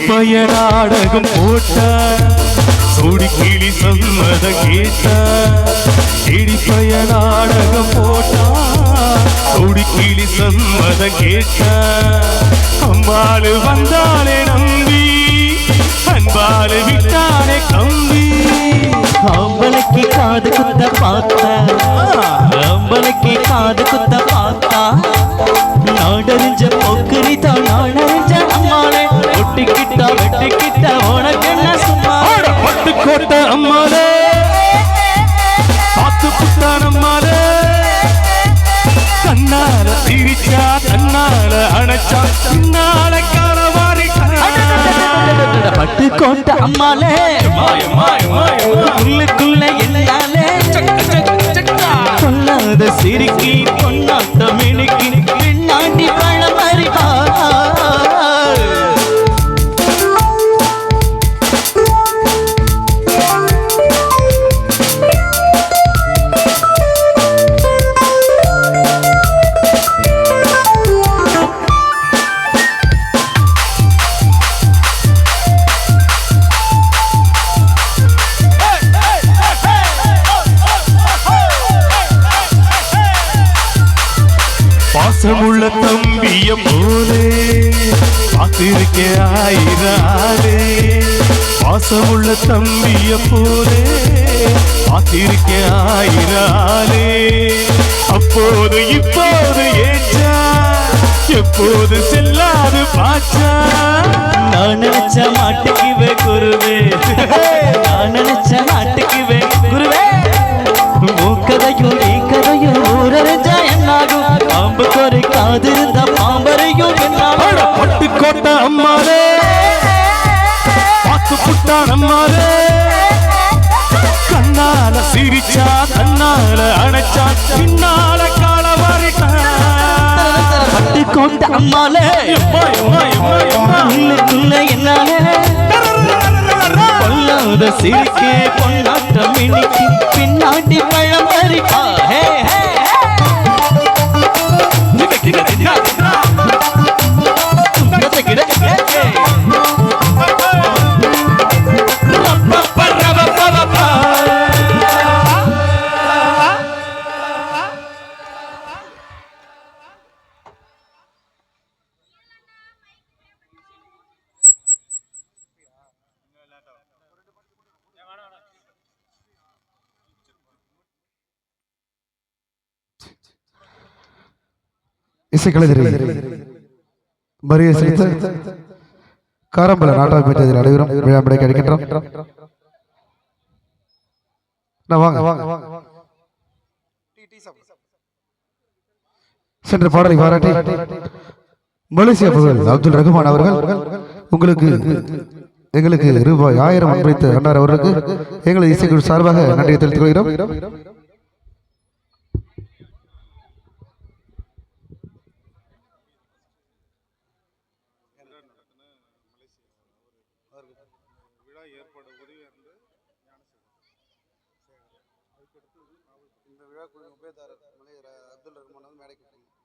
இடிப்பய நாடகம் போட்ட சூடி கிளி சம்மத கேட்ட இடிப்பய நாடகம் போட்டா சூடி கிளி சம்மத கேட்ட. அம்பாளு வந்தாலே நம்பி அன்பாலு விட்டாலே கம்பி. அம்பளைக்கு காது குத்த பார்த்தா வெட்டிக்கிட்டா உனக்கு என்ன சும்மா? ஆட பட்டு கோட்டை அம்மாளே பார்த்து புட்டான் அம்மாளே கண்ணால சிரிச்சா தன்னால அணைச்சா பின்னால காலவாரி பட்டு கோட்ட அம்மாளே உள்ளுக்குள்ள என்னாலே சொல்லாத சிரிக்கி பொன்னாட்டம் பாசமுள்ள தம்பிய போலே பார்த்திருக்க ஆயிராலே பாசமுள்ள தம்பிய போலே பார்த்திருக்க ஆயிராலே அப்போது இப்போது ஏச்சா எப்போது செல்லாது பாச்சா நான் நினைச்ச மாட்டுக்குவே குருவே. நான் நினைச்ச மாட்டுக்குவே குருவே. உன் கதையும் பாம்பு கோரி காதிருந்த பாம்பரையும் அட என்னாகும் பட்டு கோட்டை அம்மாளே பார்த்து புட்டான் அம்மாளே கண்ணால சிரிச்சா தன்னால அணைச்சா பின்னால கால பட்டு கோட்ட அம்மாலே. என்னாலே. பொல்லாத சிரிக்கே பொன்னாட்டம் இனிக்கு பின்னாடி பழம் பறிப்பா ஹே ஹே. Now இசைக்கலைஞரை மரிய செலுத்த காரம்பல நாட்டாக பெற்றதில் அனைவரும் விழாம்படை கிடைக்கின்றோம். நான் வாங்க. வாங்க சென்ற பாடலை பாராட்டி மலேசியா புகழ் அப்துல் ரகுமான் அவர்கள் உங்களுக்கு எங்களுக்கு ரூபாய் ஆயிரம் அன்பளித்த அன்னார் அவர்களுக்கு எங்களது இசைக்குழு சார்பாக நன்றியை தெரிவித்துக் கொள்கிறோம். அவருக்கு விழா ஏற்பாடு உதவி என்று ஞானசேகர். அதுக்கடுத்து இந்த விழாக்குழுவின் உபயதாரர் மலை அப்துல் ரஹ்மான் வந்து மேடைக்கு போகணும்